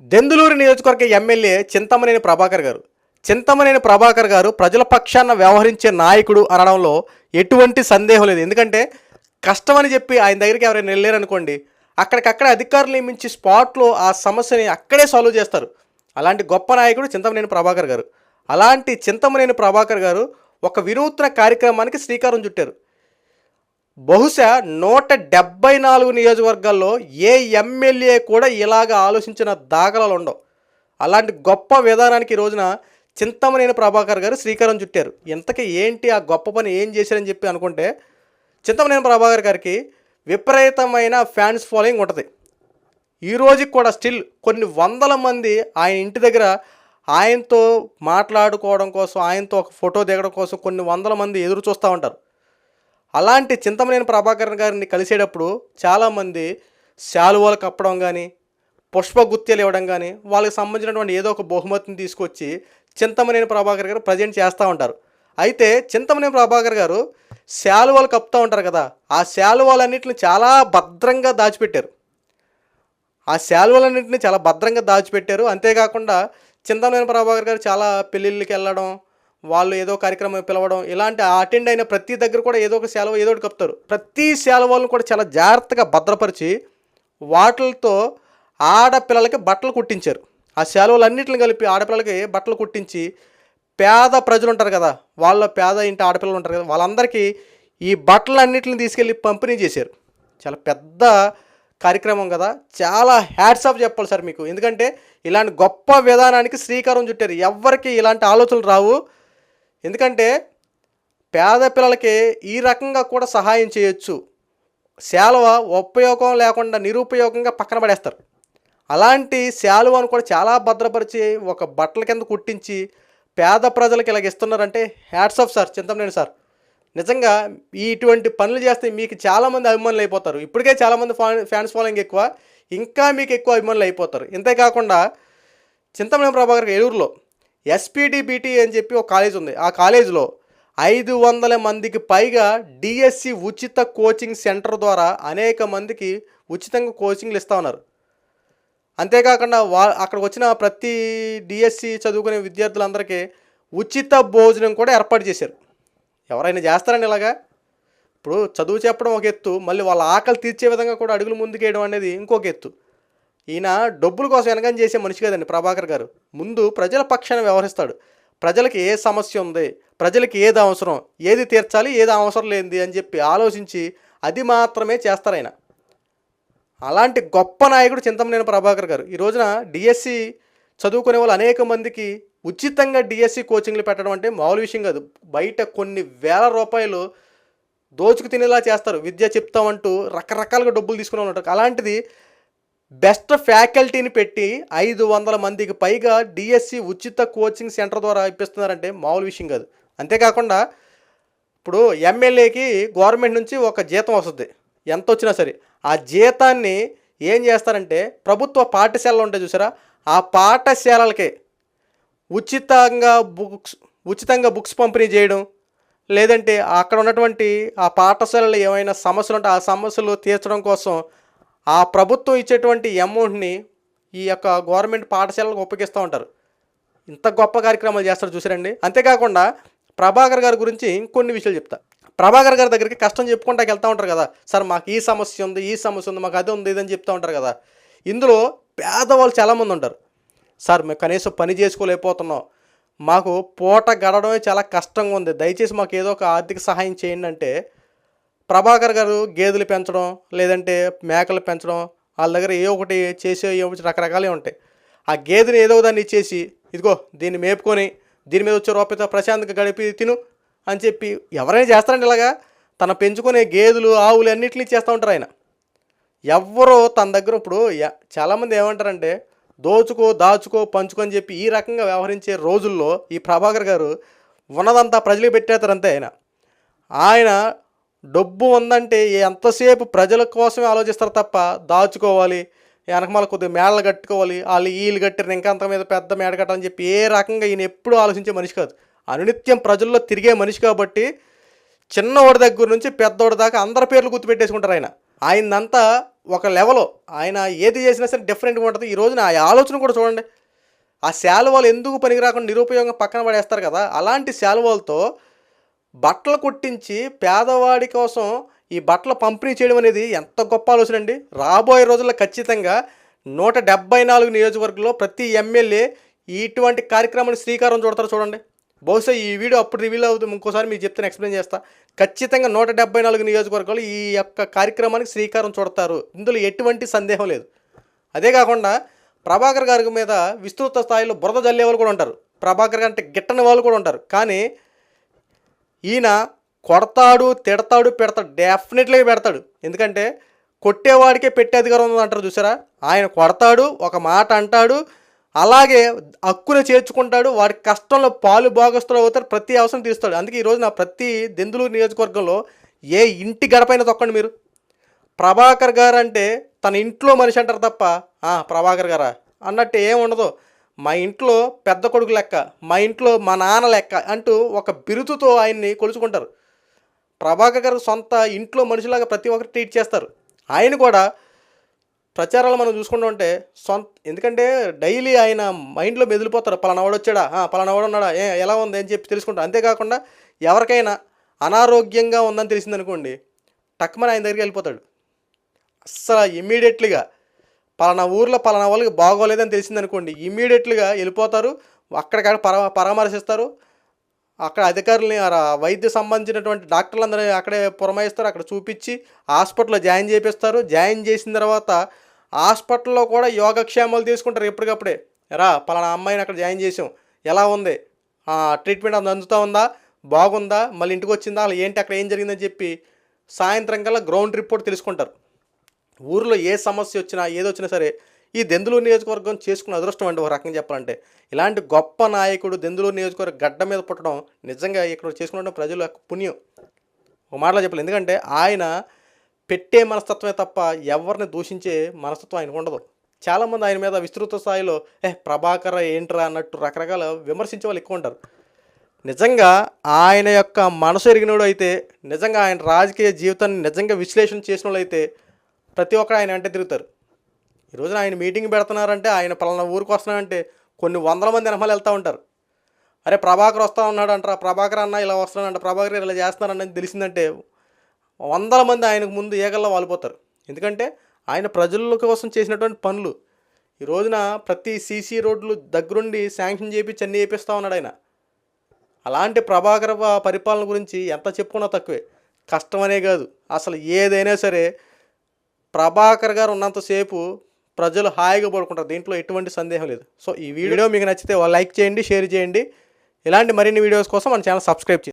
దెందులూరు నియోజకవర్గ ఎమ్మెల్యే చింతమనేని ప్రభాకర్ గారు. చింతమనేని ప్రభాకర్ గారు ప్రజల పక్షాన వ్యవహరించే నాయకుడు అనడంలో ఎటువంటి సందేహం లేదు. ఎందుకంటే కష్టమని చెప్పి ఆయన దగ్గరికి ఎవరైనా వెళ్ళారనుకోండి అక్కడికక్కడ అధికారులు నియమించి స్పాట్లో ఆ సమస్యని అక్కడే సాల్వ్ చేస్తారు. అలాంటి గొప్ప నాయకుడు చింతమనేని ప్రభాకర్ గారు. అలాంటి చింతమనేని ప్రభాకర్ గారు ఒక వినూత్న కార్యక్రమానికి శ్రీకారం చుట్టారు. బహుశా నూట డెబ్బై నాలుగు నియోజకవర్గాల్లో ఏ ఎమ్మెల్యే కూడా ఇలాగ ఆలోచించిన దాఖలాలు ఉండవు. అలాంటి గొప్ప విధానానికి ఈ రోజున చింతమనేని ప్రభాకర్ గారు శ్రీకారం చుట్టారు. ఇంతకీ ఏంటి ఆ గొప్ప పని ఏం చేశారని చెప్పి అనుకుంటే చింతమనేని ప్రభాకర్ గారికి విపరీతమైన ఫ్యాన్స్ ఫాలోయింగ్ ఉంటుంది. ఈ రోజుకి కూడా స్టిల్ కొన్ని వందల మంది ఆయన ఇంటి దగ్గర ఆయనతో మాట్లాడుకోవడం కోసం ఆయనతో ఒక ఫోటో దిగడం కోసం కొన్ని వందల మంది ఎదురు చూస్తూ ఉంటారు. అలాంటి చింతమనేని ప్రభాకర్ గారిని కలిసేటప్పుడు చాలామంది శాలువాలు కప్పడం కానీ పుష్ప గుత్యాలు ఇవ్వడం కానీ వాళ్ళకి సంబంధించినటువంటి ఏదో ఒక బహుమతిని తీసుకొచ్చి చింతమనేని ప్రభాకర్ గారు ప్రజెంట్ చేస్తూ ఉంటారు. అయితే చింతమనేని ప్రభాకర్ గారు శాలువాలు కప్పుతూ ఉంటారు కదా ఆ శాలువాలన్నింటిని చాలా భద్రంగా దాచిపెట్టారు. ఆ శాలువలన్నింటినీ చాలా భద్రంగా దాచిపెట్టారు. అంతేకాకుండా చింతమనేని ప్రభాకర్ గారు చాలా పెళ్ళిళ్ళకి వెళ్ళడం వాళ్ళు ఏదో కార్యక్రమం పిలవడం ఇలాంటి అటెండ్ అయిన ప్రతి దగ్గర కూడా ఏదో ఒక సెలవు ఏదో ఒకటి కప్తారు. ప్రతి సెలవులను కూడా చాలా జాగ్రత్తగా భద్రపరిచి వాటిలతో ఆడపిల్లలకి బట్టలు కుట్టించారు. ఆ శాలువలన్నింటిని కలిపి ఆడపిల్లలకి బట్టలు కుట్టించి పేద ప్రజలు ఉంటారు కదా వాళ్ళ పేద ఇంటి ఆడపిల్లలు ఉంటారు కదా వాళ్ళందరికీ ఈ బట్టలన్నింటిని తీసుకెళ్ళి పంపిణీ చేశారు. చాలా పెద్ద కార్యక్రమం కదా. చాలా హ్యాట్స్ ఆఫ్ చెప్పాలి సార్ మీకు. ఎందుకంటే ఇలాంటి గొప్ప విధానానికి శ్రీకారం చుట్టారు. ఎవరికి ఇలాంటి ఆలోచనలు రావు. ఎందుకంటే పేద పిల్లలకి ఈ రకంగా కూడా సహాయం చేయొచ్చు. శాలువ ఉపయోగం లేకుండా నిరుపయోగంగా పక్కన పడేస్తారు. అలాంటి శాలువను కూడా చాలా భద్రపరిచి ఒక బట్టల కింద కుట్టించి పేద ప్రజలకు ఇలాగ ఇస్తున్నారంటే hats off sir Chintamaneni sir. నిజంగా ఈ ఇటువంటి పనులు చేస్తే మీకు చాలామంది అభిమానులు అయిపోతారు. ఇప్పటికే చాలామంది ఫా- ఫ్యాన్స్ ఫాలోయింగ్ ఎక్కువ. ఇంకా మీకు ఎక్కువ అభిమానులు అయిపోతారు. ఇంతేకాకుండా చింతమనేని ప్రభాకర్ ఏలూరులో ఎస్పీడిబిటి అని చెప్పి ఒక కాలేజ్ ఉంది. ఆ కాలేజీలో ఐదు వందల మందికి పైగా డిఎస్సి ఉచిత కోచింగ్ సెంటర్ ద్వారా అనేక మందికి ఉచితంగా కోచింగ్లు ఇస్తూ ఉన్నారు. అంతేకాకుండా వా అక్కడికి వచ్చిన ప్రతి డిఎస్సి చదువుకునే విద్యార్థులందరికీ ఉచిత భోజనం కూడా ఏర్పాటు చేశారు. ఎవరైనా చేస్తారండి ఇలాగా? ఇప్పుడు చదువు చెప్పడం ఒక ఎత్తు మళ్ళీ వాళ్ళ ఆకలి తీర్చే విధంగా కూడా అడుగులు ముందుకేయడం అనేది ఇంకొక ఎత్తు. ఈయన డబ్బుల కోసం వెనకని చేసే మనిషి కదండి ప్రభాకర్ గారు. ముందు ప్రజల పక్షాన వ్యవహరిస్తాడు. ప్రజలకి ఏ సమస్య ఉంది? ప్రజలకి ఏది అవసరం? ఏది తీర్చాలి? ఏది అవసరం లేనిది అని చెప్పి ఆలోచించి అది మాత్రమే చేస్తారు ఆయన. అలాంటి గొప్ప నాయకుడు చింతమనేని ప్రభాకర్ గారు. ఈ రోజున డిఎస్సి చదువుకునే వాళ్ళు అనేక మందికి ఉచితంగా డిఎస్సి కోచింగ్లు పెట్టడం అంటే మామూలు విషయం కాదు. బయట కొన్ని వేల రూపాయలు దోచుకు తినేలా చేస్తారు. విద్య చెప్తామంటూ రకరకాలుగా డబ్బులు తీసుకునే వాళ్ళు ఉంటారు. అలాంటిది బెస్ట్ ఫ్యాకల్టీని పెట్టి ఐదు వందల మందికి పైగా డిఎస్సి ఉచిత కోచింగ్ సెంటర్ ద్వారా ఇప్పిస్తున్నారంటే మామూలు విషయం కాదు. అంతేకాకుండా ఇప్పుడు ఎమ్మెల్యేకి గవర్నమెంట్ నుంచి ఒక జీతం వస్తుంది. ఎంత వచ్చినా సరే. ఆ జీతాన్ని ఏం చేస్తారంటే ప్రభుత్వ పాఠశాలలు ఉంటాయి చూసారా? ఆ పాఠశాలలకే ఉచితంగా బుక్స్ ఉచితంగా బుక్స్ పంపిణీ చేయడం లేదంటే అక్కడ ఉన్నటువంటి ఆ పాఠశాలలో ఏమైనా సమస్యలు ఉంటే ఆ సమస్యలు తీర్చడం కోసం ఆ ప్రభుత్వం ఇచ్చేటువంటి అమౌంట్ని ఈ యొక్క గవర్నమెంట్ పాఠశాలకు ఉపయోగిస్తూ ఉంటారు. ఇంత గొప్ప కార్యక్రమాలు చేస్తారు చూసారండి. అంతేకాకుండా ప్రభాకర్ గారి గురించి ఇంకొన్ని విషయాలు చెప్తా. ప్రభాకర్ గారి దగ్గరికి కష్టం చెప్పుకుంటా వెళ్తూ ఉంటారు కదా. సార్ మాకు ఈ సమస్య ఉంది ఈ సమస్య ఉంది మాకు అది ఉంది ఇదని చెప్తూ ఉంటారు కదా. ఇందులో పేదవాళ్ళు చాలామంది ఉంటారు. సార్ మేము కనీసం పని చేసుకోలేకపోతున్నాం. మాకు పూట గడవడమే చాలా కష్టంగా ఉంది. దయచేసి మాకు ఏదో ఒక ఆర్థిక సహాయం చేయండి అంటే ప్రభాకర్ గారు గేదెలు పెంచడం లేదంటే మేకలు పెంచడం వాళ్ళ దగ్గర ఏ ఒకటి చేసే ఏ ఒకటి రకరకాలే ఉంటాయి. ఆ గేదెని ఏదో దాన్ని ఇచ్చేసి ఇదిగో దీన్ని మేపుకొని దీని మీద వచ్చే రూపాయతో ప్రశాంతంగా గడిపి తిను అని చెప్పి ఎవరైనా చేస్తారండి ఇలాగా? తన పెంచుకునే గేదెలు ఆవులు అన్నిటిని చేస్తూ ఉంటారు ఆయన. ఎవరో తన దగ్గర ఇప్పుడు చాలామంది ఏమంటారంటే దోచుకో దాచుకో పంచుకో అని చెప్పి ఈ రకంగా వ్యవహరించే రోజుల్లో ఈ ప్రభాకర్ గారు ఉన్నదంతా ప్రజలకు పెట్టేస్తారంతే ఆయన. ఆయన డబ్బు ఉందంటే ఎంతసేపు ప్రజల కోసమే ఆలోచిస్తారు తప్ప దాచుకోవాలి వెనకమాల కొద్దిగా మేడలు కట్టుకోవాలి వాళ్ళు వీళ్ళు కట్టారు ఇంకా అంత మీద పెద్ద మేడ కట్టాలని చెప్పి ఏ రకంగా ఈయన ఎప్పుడు ఆలోచించే మనిషి కాదు. అనునిత్యం ప్రజల్లో తిరిగే మనిషి కాబట్టి చిన్నవాడి దగ్గర నుంచి పెద్దోడి దాకా అందరి పేర్లు గుర్తుపెట్టేసుకుంటారు ఆయన. ఆయనంతా ఒక లెవెలో. ఆయన ఏది చేసినా సరే డిఫరెంట్గా ఉంటుంది. ఈ రోజున ఆ ఆలోచన కూడా చూడండి. ఆ శాలువాలు ఎందుకు పనికి రాకుండా నిరుపయోగం పక్కన పడేస్తారు కదా? అలాంటి శాలువాలతో బట్టలు కుట్టించి పేదవాడి కోసం ఈ బట్టలు పంపిణీ చేయడం అనేది ఎంత గొప్ప ఆలోచన అండి. రాబోయే రోజుల్లో ఖచ్చితంగా నూట డెబ్బై నాలుగు నియోజకవర్గంలో ప్రతి ఎమ్మెల్యే ఇటువంటి కార్యక్రమాన్ని శ్రీకారం చూడతారు చూడండి. బహుశా ఈ వీడియో అప్పుడు రివీల్ అవుతుంది ఇంకోసారి మీకు చెప్తాను ఎక్స్ప్లెయిన్ చేస్తా. ఖచ్చితంగా నూట డెబ్బై నాలుగు నియోజకవర్గాలు ఈ యొక్క కార్యక్రమానికి శ్రీకారం చుడతారు. ఇందులో ఎటువంటి సందేహం లేదు. అదే కాకుండా ప్రభాకర్ గారి మీద విస్తృత స్థాయిలో బురద జల్లే వాళ్ళు కూడా ఉంటారు. ప్రభాకర్ గారు అంటే గిట్టని వాళ్ళు కూడా ఉంటారు. కానీ ఈయన కొడతాడు తిడతాడు పెడతాడు డెఫినెట్లీగా పెడతాడు. ఎందుకంటే కొట్టేవాడికే పెట్టే అధికారం ఉంది అంటారు చూసారా? ఆయన కొడతాడు ఒక మాట అంటాడు అలాగే హక్కును చేర్చుకుంటాడు వాడి కష్టంలో పాలు భాగస్తులు అవుతారు ప్రతి అవసరం తీస్తాడు అందుకే ఈరోజు నా ప్రతి దెందులూరు నియోజకవర్గంలో ఏ ఇంటి గడపైన తొక్కండి మీరు. ప్రభాకర్ గారు అంటే తన ఇంట్లో మనిషి అంటారు తప్ప ప్రభాకర్ గారా? అన్నట్టు ఏం ఉండదు. మా ఇంట్లో పెద్ద కొడుకు లెక్క మా ఇంట్లో మా నాన్న లెక్క అంటూ ఒక బిరుదుతో ఆయన్ని కొలుచుకుంటారు. ప్రభాకర్ గారు సొంత ఇంట్లో మనిషిలాగా ప్రతి ఒక్కరు ట్రీట్ చేస్తారు. ఆయన కూడా ప్రచారాలు మనం చూసుకుంటూ ఉంటే సొంత ఎందుకంటే డైలీ ఆయన మైండ్లో మెదిలిపోతారు. పలానా వాడు వచ్చాడా? పలానావాడు ఉన్నాడా? ఏ ఎలా ఉంది? అని చెప్పి తెలుసుకుంటారు. అంతేకాకుండా ఎవరికైనా అనారోగ్యంగా ఉందని తెలిసిందనుకోండి టక్మని ఆయన దగ్గరికి వెళ్ళిపోతాడు. అస్సలు ఇమ్మీడియట్లీగా పలానా ఊర్లో పలానా వాళ్ళకి బాగోలేదని తెలిసిందనుకోండి ఇమ్మీడియట్లుగా వెళ్ళిపోతారు అక్కడికక్కడ పరా పరామర్శిస్తారు. అక్కడ అధికారులని ఆ వైద్య సంబంధించినటువంటి డాక్టర్లందరూ అక్కడే పురమాయిస్తారు అక్కడ చూపించి హాస్పిటల్లో జాయిన్ చేపిస్తారు. జాయిన్ చేసిన తర్వాత హాస్పిటల్లో కూడా యోగక్షేమాలు తీసుకుంటారు ఎప్పటికప్పుడే. రా పలానా అమ్మాయిని అక్కడ జాయిన్ చేసాం ఎలా ఉంది? ట్రీట్మెంట్ అంత అందుతూ ఉందా? బాగుందా? మళ్ళీ ఇంటికి వచ్చిందా? అలా ఏంటి? అక్కడ ఏం జరిగిందని చెప్పి సాయంత్రం కల్లా గ్రౌండ్ రిపోర్ట్ తెలుసుకుంటారు. ఊర్లో ఏ సమస్య వచ్చినా ఏదొచ్చినా సరే ఈ దెందులూరు నియోజకవర్గం చేసుకున్న అదృష్టం అండి ఒక రకంగా చెప్పాలంటే. ఇలాంటి గొప్ప నాయకుడు దెందులూరు నియోజకవర్గ గడ్డ మీద పుట్టడం నిజంగా ఇక్కడ చేసుకున్న ప్రజల యొక్క పుణ్యం. ఒక మాటలో చెప్పాలి ఎందుకంటే ఆయన పెట్టే మనస్తత్వమే తప్ప ఎవరిని దూషించే మనస్తత్వం ఆయనకు ఉండదు. చాలామంది ఆయన మీద విస్తృత స్థాయిలో ఏ ప్రభాకర్ ఏంట్రా అన్నట్టు రకరకాల విమర్శించే వాళ్ళు ఎక్కువ ఉంటారు. నిజంగా ఆయన యొక్క మనసు ఎరిగినోడు అయితే నిజంగా ఆయన రాజకీయ జీవితాన్ని నిజంగా విశ్లేషణ చేసిన వాళ్ళు అయితే ప్రతి ఒక్కరు ఆయన వెంట తిరుగుతారు. ఈరోజు ఆయన మీటింగ్ పెడుతున్నారంటే ఆయన పలానా ఊరికి వస్తున్నారంటే కొన్ని వందల మంది వెనకాల వెళ్తూ ఉంటారు. అరే ప్రభాకర్ వస్తూ ఉన్నాడు అంటారా ప్రభాకర్ అన్న ఇలా వస్తున్నాడంట ప్రభాకర్ ఇలా చేస్తున్నారని తెలిసిందంటే వందల మంది ఆయనకు ముందు ఏగల్లో వాలిపోతారు. ఎందుకంటే ఆయన ప్రజల కోసం చేసినటువంటి పనులు. ఈ రోజున ప్రతి సీసీ రోడ్లు దగ్గరుండి శాంక్షన్ చేపి అన్నీ చేపిస్తూ ఉన్నాడు ఆయన. అలాంటి ప్రభాకర పరిపాలన గురించి ఎంత చెప్పుకున్నా తక్కువే. కష్టమనే కాదు. అసలు ఏదైనా సరే ప్రభాకర్ గారు ఉన్నంతసేపు ప్రజలు హాయిగా పడుకుంటారు. దీంట్లో ఎటువంటి సందేహం లేదు. సో ఈ వీడియో మీకు నచ్చితే లైక్ చేయండి షేర్ చేయండి. ఇలాంటి మరిన్ని వీడియోస్ కోసం మన ఛానల్ సబ్స్క్రైబ్ చేయండి.